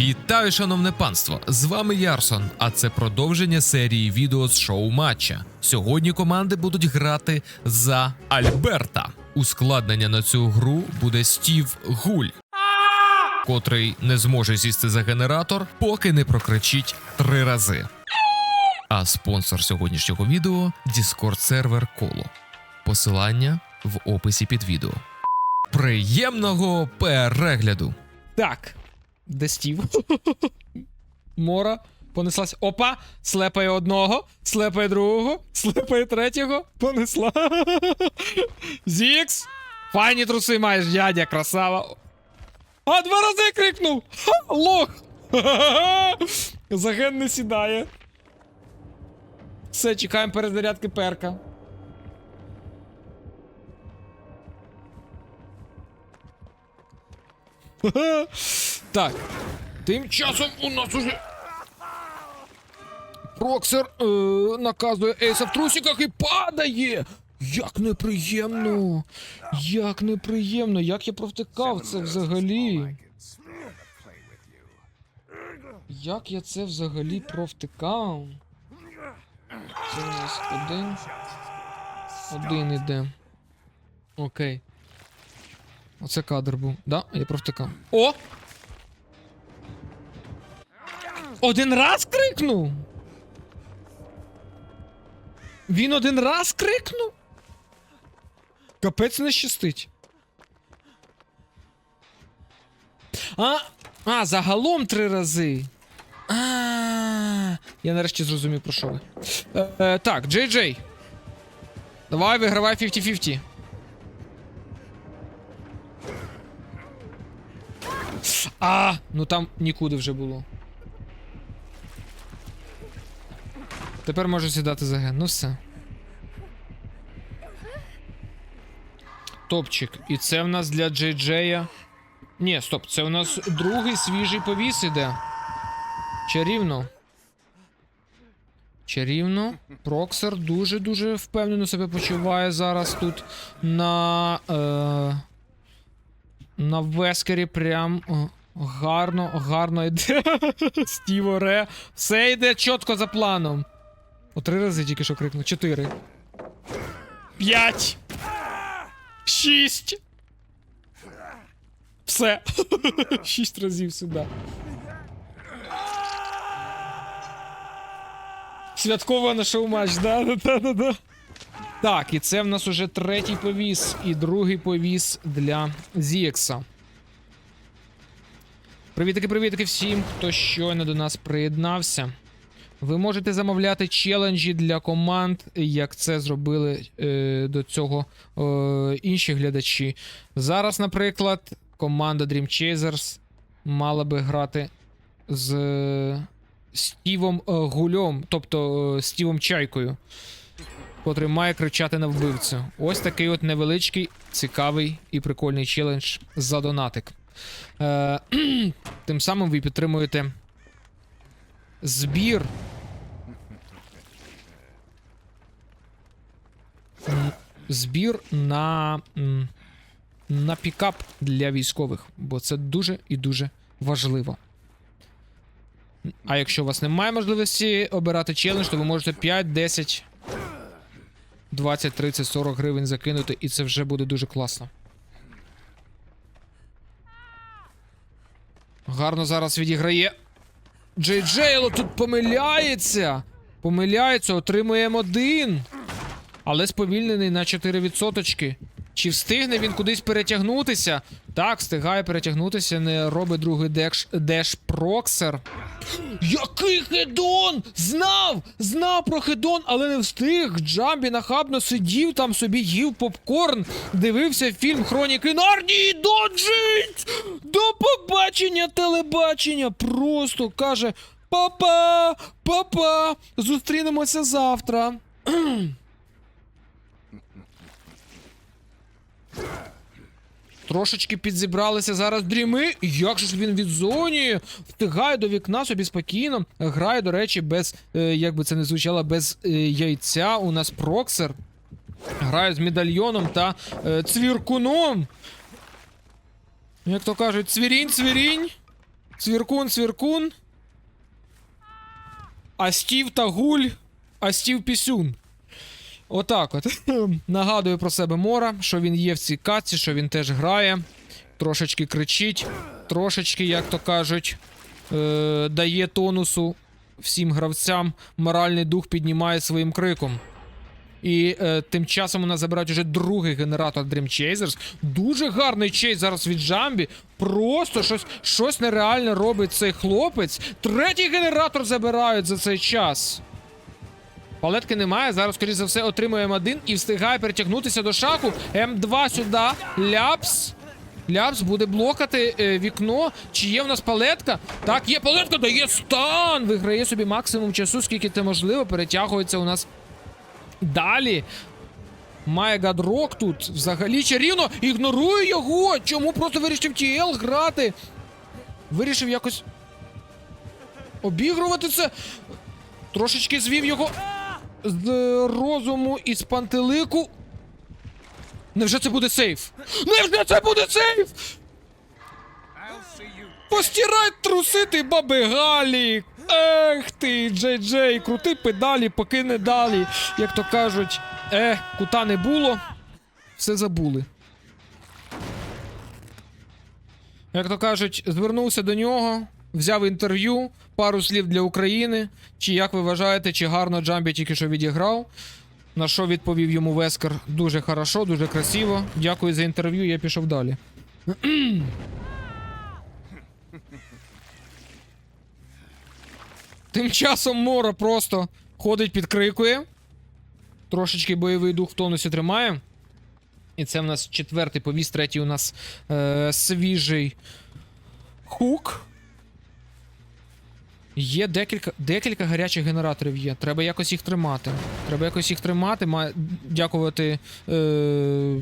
Вітаю, шановне панство! З вами Ярсон, а це продовження серії відео з шоу матча. Сьогодні команди будуть грати за Альберта. Ускладнення на цю гру буде Стів Гуль, котрий не зможе сісти за генератор, поки не прокричить три рази. А спонсор сьогоднішнього відео Discord сервер Коло. Посилання в описі під відео. Приємного перегляду! Так. Де Стів? Мора понеслась. Опа! Слепає одного, слепає другого, слепає третього, понесла. Зікс! Файні труси маєш, дядя, красава. А, два рази крикнув! Ха, лох! Заген не сідає. Все, чекаємо перезарядки перка. Так. Тим часом у нас уже. Проксер е, наказує Ейса в трусиках і падає. Як неприємно. Як неприємно. Як я провтикав це взагалі. Як я це взагалі провтикав? Це у нас один. Один іде. Окей. Оце кадр був. Да, я провтикав. О! Один раз крикнув? Він один раз крикнув? Капець не щастить. А, а, загалом три рази. А, я нарешті зрозумів, про що ви. Е, е, так, Джей Джей. Давай, вигравай 50-50. А, ну там нікуди вже було. Тепер можу сідати за ген. Ну все. Топчик. І це в нас для Джей Джея. Ні, стоп, це у нас другий свіжий повіс іде. Чарівно. Чарівно. Проксер дуже-дуже впевнено себе почуває зараз тут на. Е... На Вескері прям гарно, гарно йде. Стіво Ре. Все йде чітко за планом. О, три рази тільки що крикнув. Чотири. П'ять. Шість. Все. Шість разів сюди. Святково на шоу-матч, да, да, да, да, да. Так, і це в нас уже третій повіс і другий повіс для Зіекса. Привітики, привітики всім, хто щойно до нас приєднався. Ви можете замовляти челенджі для команд, як це зробили е, до цього е, інші глядачі. Зараз, наприклад, команда Dream Chasers мала би грати з е, Стівом е, Гульом, тобто е, Стівом Чайкою котрий має кричати на вбивцю. Ось такий от невеличкий, цікавий і прикольний челендж за донатик. Е, тим самим ви підтримуєте збір. Збір на, на пікап для військових, бо це дуже і дуже важливо. А якщо у вас немає можливості обирати челендж, то ви можете 5, 10, 20, 30, 40 гривень закинути, і це вже буде дуже класно. Гарно зараз відіграє. Джей Джейло тут помиляється. Помиляється, отримуємо один. Але сповільнений на 4%. Чи встигне він кудись перетягнутися? Так, встигає перетягнутися, не робить другий деш, деш проксер. Який хедон! Знав! Знав про хедон, але не встиг. Джамбі нахабно сидів там собі, їв попкорн, дивився фільм Хроніки Нарнії, доджить! До побачення, телебачення! Просто каже: Папа, папа, зустрінемося завтра. Трошечки підзібралися зараз дріми. Як же ж він відзонює? Встигає до вікна собі спокійно. Грає, до речі, без, е, як би це не звучало, без е, яйця. У нас проксер. Грає з медальйоном та е, цвіркуном. Як то кажуть, цвірінь, цвірінь. Цвіркун, цвіркун. А Стів та гуль, а Стів пісюн. Отак от. Нагадую про себе Мора, що він є в цій катці, що він теж грає. Трошечки кричить, трошечки, як то кажуть, е- дає тонусу всім гравцям. Моральний дух піднімає своїм криком. І е, тим часом у нас забирають уже другий генератор Dream Chasers. Дуже гарний чейс зараз від Джамбі. Просто щось, щось нереальне робить цей хлопець. Третій генератор забирають за цей час. Палетки немає. Зараз, скоріш за все, отримуємо один і встигає перетягнутися до шаку. М2 сюди. Ляпс. Ляпс буде блокати е, вікно. Чи є в нас палетка? Так, є палетка, дає стан! Виграє собі максимум часу, скільки це можливо. Перетягується у нас Далі. Має гадрок тут взагалі чарівно. Ігнорує його. Чому просто вирішив ТЛ грати? Вирішив якось обігрувати це. Трошечки звів його з розуму і з пантелику. Невже це буде сейф? Невже це буде сейф? Постирай трусити баби Галі. Ех ти, Джей Джей, крути педалі, поки не далі. Як то кажуть, е, кута не було, все забули. Як то кажуть, звернувся до нього, взяв інтерв'ю, пару слів для України. Чи як ви вважаєте, чи гарно Джамбі тільки що відіграв? На що відповів йому Вескер дуже хорошо, дуже красиво. Дякую за інтерв'ю, я пішов далі. Тим часом Мора просто ходить, підкрикує. Трошечки бойовий дух в тонусі тримає. І це в нас четвертий повіс, третій у нас е, свіжий хук. Є декілька, декілька гарячих генераторів є. Треба якось їх тримати. Треба якось їх тримати. Ма... Дякувати. Е...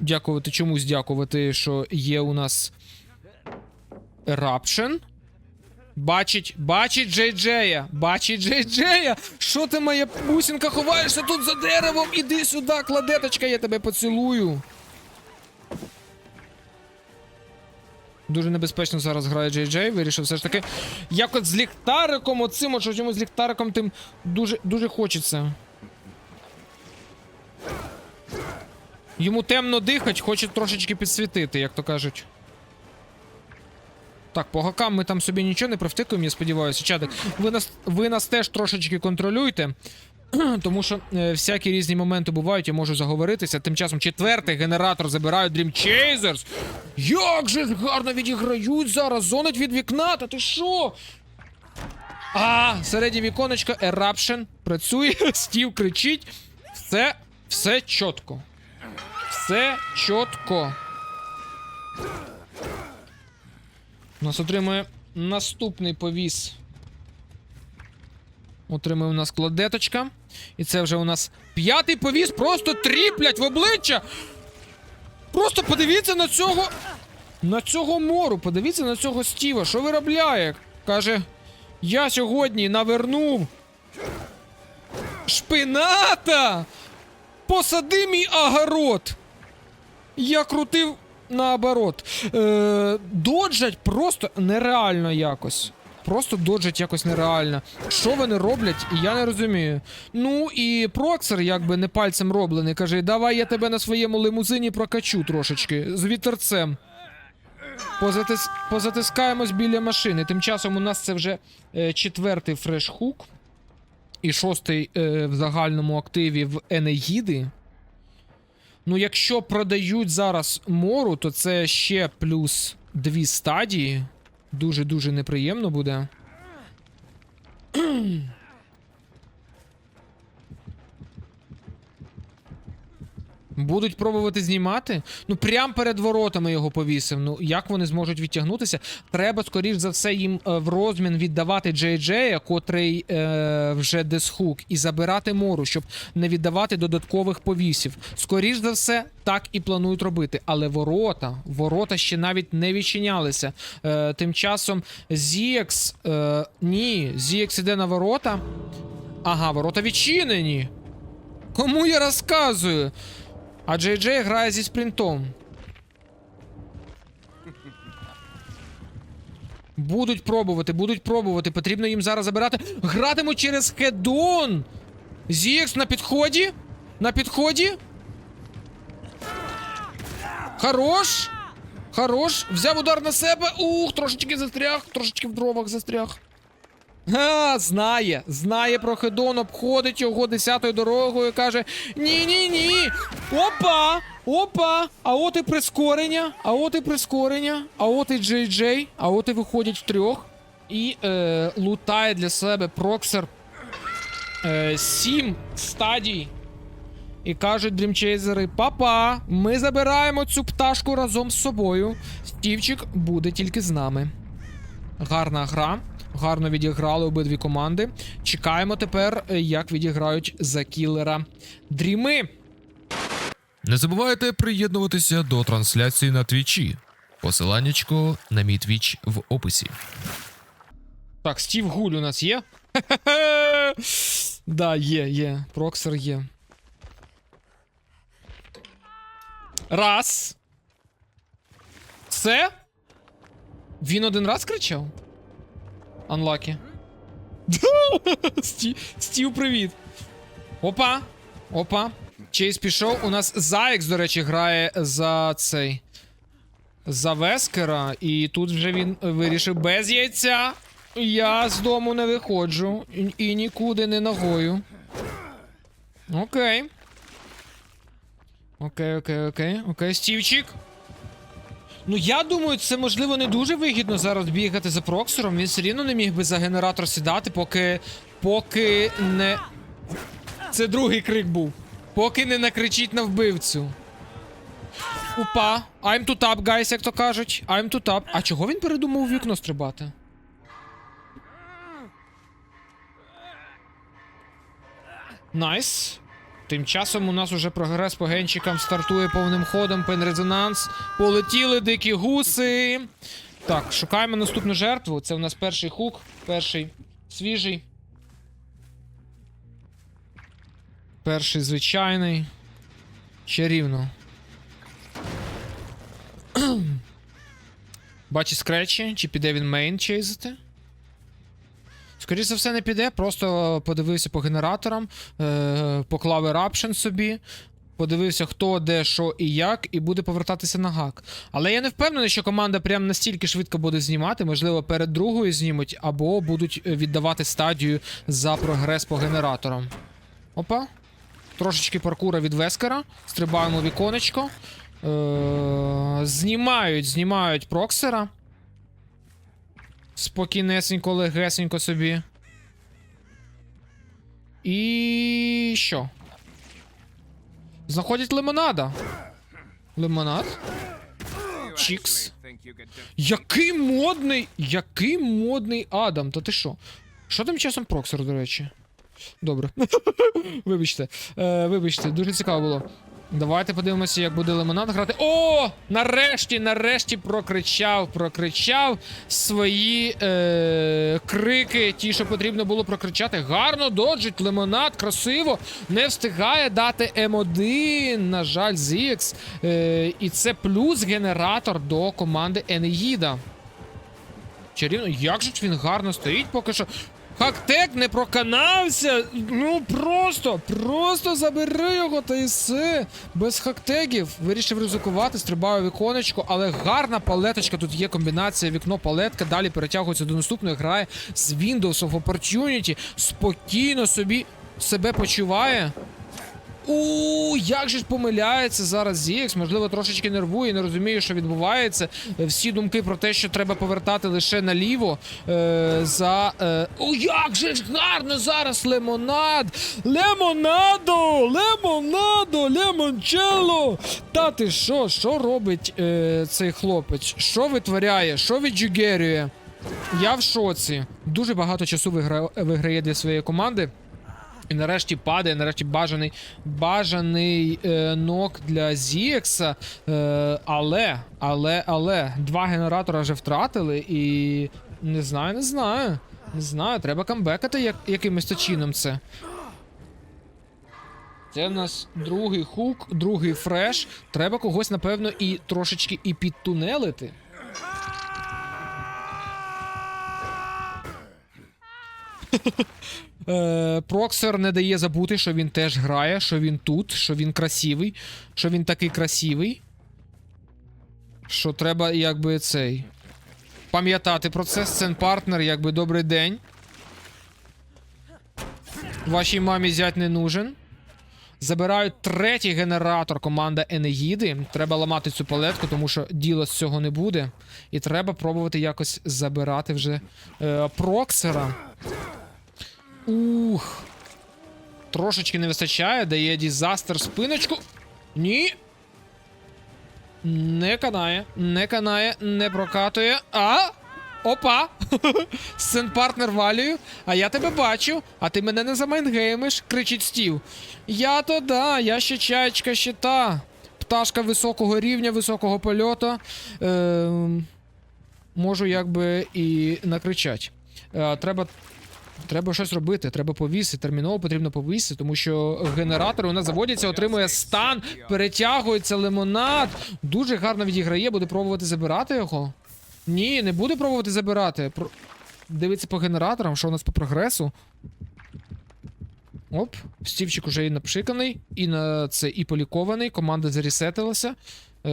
Дякувати чомусь дякувати, що є у нас Eruption. Бачить, бачить Джей Джея, бачить Джей Джея. Що ти, моя бусинка, ховаєшся тут за деревом? Іди сюди, кладеточка, я тебе поцілую. Дуже небезпечно зараз грає Джей Джей. Вирішив все ж таки. Як от з ліхтариком, оцим, от що з ліхтариком тим дуже, дуже хочеться. Йому темно дихать, хоче трошечки підсвітити, як то кажуть. Так, по гакам ми там собі нічого не провтикуємо, я сподіваюся. Чадик, ви нас, ви нас теж трошечки контролюйте. Тому що е, всякі різні моменти бувають, я можу заговоритися. Тим часом четвертий генератор забирають Dream Chasers. Як же гарно відіграють зараз, зонить від вікна, та ти що? А, середнє віконечко, Eruption працює, Стів кричить. Все, все чітко. Все чітко. Нас отримує наступний повіс. Отримує у нас кладеточка. І це вже у нас п'ятий повіс. Просто тріплять в обличчя. Просто подивіться на цього. На цього мору. Подивіться на цього Стіва. Що виробляє? Каже. Я сьогодні навернув. Шпината! Посади мій огород! Я крутив наоборот. Е, доджать просто нереально якось. Просто доджать якось нереально. Що вони роблять, я не розумію. Ну і Проксер, якби не пальцем роблений, каже: давай я тебе на своєму лимузині прокачу трошечки з вітерцем. Позатис... Позатискаємось біля машини. Тим часом у нас це вже е, четвертий фреш-хук. І шостий е, в загальному активі в Енеїди. Ну, якщо продають зараз мору, то це ще плюс дві стадії. Дуже-дуже неприємно буде. Будуть пробувати знімати. Ну, прям перед воротами його повісив. Ну, як вони зможуть відтягнутися? Треба, скоріш за все, їм е, в розмін віддавати Джей Джея, котрий е, вже десхук, і забирати мору, щоб не віддавати додаткових повісів. Скоріш за все, так і планують робити. Але ворота, ворота ще навіть не відчинялися. Е, тим часом Зіекс. Е, ні, Зіекс іде на ворота. Ага, ворота відчинені. Кому я розказую? А Джей Джей грає зі спринтом. Будуть пробувати, будуть пробувати. Потрібно їм зараз забирати. Гратимуть через хедон. Зікс на підході. На підході. Хорош. Хорош. Взяв удар на себе. Ух, трошечки застряг, трошечки в дровах застряг. А, знає, знає про Хедон, обходить його десятою дорогою каже: Ні-ні-ні. Опа! Опа! А от і прискорення, а от і прискорення, а от і Джей Джей, а от і виходять втрьох. І е, лутає для себе проксер е, сім стадій. І кажуть дрімчейзери: Папа, ми забираємо цю пташку разом з собою. Стівчик буде тільки з нами. Гарна гра. Гарно відіграли обидві команди. Чекаємо тепер, е, як відіграють за кілера дріми. Не забувайте приєднуватися до трансляції на твічі. Посиланнячко на мій твіч в описі. Так, Стів Гуль у нас є. Да, є, є. Проксер є. Раз. Це? Він один раз кричав? Анлакі. Стів, привіт. Опа. Опа. Чейз пішов. У нас Заєкс, до речі, грає за цей. За Вескера. І тут вже він вирішив без яйця. Я з дому не виходжу. І нікуди не ногою. Окей. Окей, окей, окей. Окей, Стівчик. Ну, я думаю, це можливо не дуже вигідно зараз бігати за проксором. Він все рівно не міг би за генератор сідати, поки. поки не. Це другий крик був. Поки не накричить на вбивцю. Упа. I'm to tap, guys, як то кажуть. I'm to tap. А чого він передумав у вікно стрибати? Найс. Тим часом у нас уже прогрес по генчикам стартує повним ходом, пен-резонанс. Полетіли дикі гуси. Так, шукаємо наступну жертву. Це у нас перший хук, перший свіжий. Перший звичайний. Чарівно. Бачить скретчі, чи піде він мейн чейзити? Скоріше за все, не піде, просто подивився по генераторам, е, поклав eruption собі, подивився, хто, де, що і як, і буде повертатися на гак. Але я не впевнений, що команда прям настільки швидко буде знімати, можливо, перед другою знімуть, або будуть е, віддавати стадію за прогрес по генераторам. Опа. Трошечки паркура від Вескера. Стрибаємо віконечко. Е, знімають, знімають проксера. Спокійнесенько, легесенько собі. І що? Знаходять лимонада. Лимонад. Чікс. Який модний! Який модний Адам, та ти що? Що тим часом проксер, до речі? Добре. вибачте. Е, вибачте, дуже цікаво було. Давайте подивимося, як буде лимонад грати. О! Нарешті, нарешті прокричав, прокричав свої е, крики, ті, що потрібно було прокричати. Гарно доджить лимонад, красиво. Не встигає дати М1. На жаль, ZX. Е, і це плюс генератор до команди Енеїда. Чарівно, як же він гарно стоїть поки що. Хактек не проканався. Ну просто, просто забери його та і все. Без хактегів. Вирішив ризикувати, стрибаю віконечко, але гарна палеточка. Тут є комбінація вікно-палетка. Далі перетягується до наступної грає з Windows of Opportunity. Спокійно собі себе почуває. У, як же ж помиляється зараз ZX, можливо, трошечки нервує, не розуміє, що відбувається. Е, Всі думки про те, що треба повертати лише наліво. Е, за. Е... О, як же ж гарно зараз лимонад! Лемонадо! Лемонадо! Лемончелло! Та ти що? Що робить е, цей хлопець? Що витворяє? Що віджугерює? Я в шоці. Дуже багато часу вигра... виграє для своєї команди. І нарешті падає, нарешті бажаний бажаний е, нок для Зіекса. Е, але, але, але, два генератора вже втратили і. Не знаю, не знаю. Не знаю, треба камбекати як, якимось то чином це. Це в нас другий хук, другий фреш. Треба когось, напевно, і трошечки і підтунелити. Е, Проксер не дає забути, що він теж грає, що він тут, що він красивий, що він такий красивий. Що треба, якби цей. Пам'ятати про це, сцен партнер, якби добрий день. Вашій мамі зять не нужен. Забирають третій генератор команда Енеїди. Треба ламати цю палетку, тому що діла з цього не буде. І треба пробувати якось забирати вже е, Проксера. Ух. Трошечки не вистачає, дає дізастер спиночку. Ні. Не канає, не канає, не прокатує. А! Опа! Сцен партнер валюю, а я тебе бачу, а ти мене не замайнгеймиш, кричить Стів. Я то да, я ще чаєчка ще та. Пташка високого рівня, високого польоту. Ем, можу якби і накричать. Е, треба Треба щось робити, треба повісити. Терміново потрібно повісити, тому що генератори у нас заводяться, отримує стан, перетягується лимонад. Дуже гарно відіграє, буде пробувати забирати його. Ні, не буде пробувати забирати. Про... Дивиться по генераторам, що у нас по прогресу. Оп, стівчик уже і напшиканий, і на це і полікований. Команда зарісетилася. Е,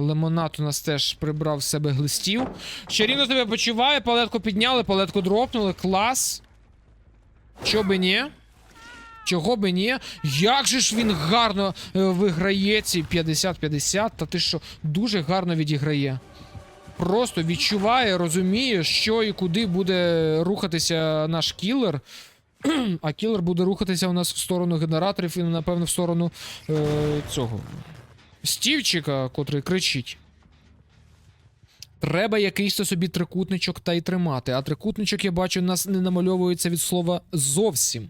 лимонад у нас теж прибрав з себе глистів. Чарівно тебе почуває, палетку підняли, палетку дропнули. Клас. Чо би ні? Чого би ні? Як же ж він гарно е, виграє ці 50-50, та ти що, дуже гарно відіграє. Просто відчуває, розуміє, що і куди буде рухатися наш кілер. А кілер буде рухатися у нас в сторону генераторів і, напевно, в сторону е, цього. Стівчика, котрий кричить. Треба якийсь собі трикутничок та й тримати. А трикутничок, я бачу, у нас не намальовується від слова зовсім.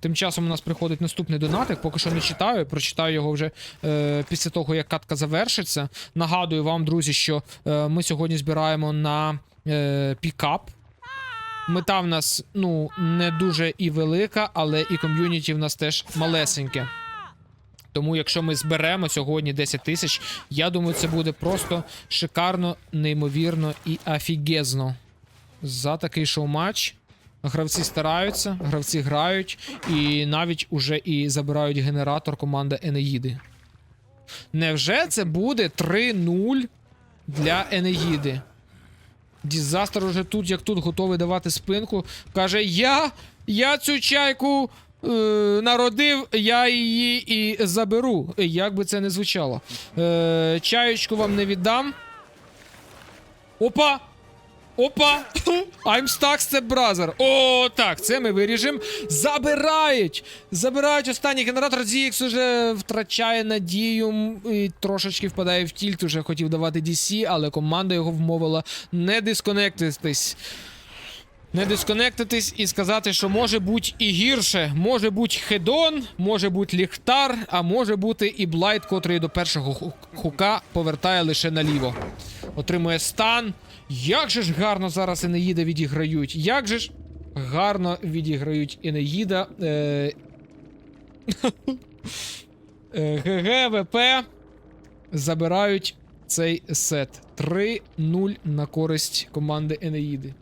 Тим часом у нас приходить наступний донатик, поки що не читаю, прочитаю його вже е, після того, як катка завершиться. Нагадую вам, друзі, що е, ми сьогодні збираємо на е, пікап. Мета в нас ну, не дуже і велика, але і ком'юніті в нас теж малесеньке. Тому, якщо ми зберемо сьогодні 10 тисяч, я думаю, це буде просто шикарно, неймовірно і офігезно. За такий шоу-матч. Гравці стараються, гравці грають, і навіть уже і забирають генератор команди Енеїди. Невже це буде 3-0 для Енеїди? Дізастер уже тут, як тут, готовий давати спинку. Каже: Я, я цю чайку народив, я її і заберу. Як би це не звучало. Е, чаєчку вам не віддам. Опа! Опа! I'm stuck, step brother. О, так, це ми виріжемо. Забирають! Забирають останній генератор. ZX уже втрачає надію і трошечки впадає в тільт. Уже хотів давати DC, але команда його вмовила не дисконектитись. Не дисконектитись і сказати, що може бути і гірше. Може бути хедон, може бути ліхтар, а може бути і блайт, котрий до першого хука повертає лише наліво. Отримує стан. Як же ж гарно зараз Енеїда відіграють. Як же ж гарно відіграють Енеїда. Е... е, забирають цей сет. 3-0 на користь команди Енеїди.